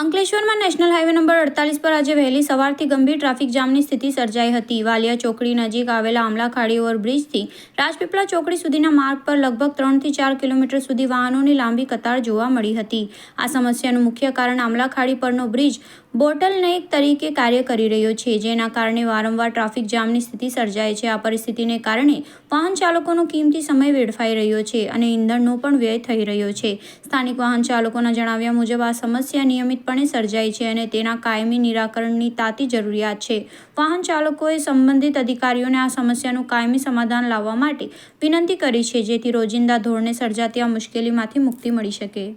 અંકલેશ્વરમાં national highway number અડતાલીસ પર આજે વહેલી સવારથી ગંભીર ટ્રાફિક જામની સ્થિતિ સર્જાઈ હતી. વાલિયા ચોકડી નજીક આવેલા આમલાખાડી ઓવરબ્રિજથી રાજપીપળા ચોકડી સુધીના માર્ગ પર લગભગ ત્રણથી ચાર કિલોમીટર સુધી વાહનોની લાંબી કતાર જોવા મળી હતી. આ સમસ્યાનું મુખ્ય કારણ આમલાખાડી પરનો બ્રિજ બોટલનેક તરીકે કાર્ય કરી રહ્યો છે, જેના કારણે વારંવાર ટ્રાફિક જામની સ્થિતિ સર્જાય છે. આ પરિસ્થિતિને કારણે વાહન ચાલકોનો કિંમતી સમય વેડફાઈ રહ્યો છે અને ઇંધણનો પણ વ્યય થઈ રહ્યો છે. સ્થાનિક વાહન ચાલકોના જણાવ્યા મુજબ, આ સમસ્યા નિયમિતપણે સર્જાય છે અને તેના કાયમી નિરાકરણની તાતી જરૂરિયાત છે. વાહન ચાલકોએ સંબંધિત અધિકારીઓને આ સમસ્યાનું કાયમી સમાધાન લાવવા માટે વિનંતી કરી છે જેથી રોજિંદા ધોરણે સર્જાતી આ મુશ્કેલીમાંથી મુક્તિ મળી શકે.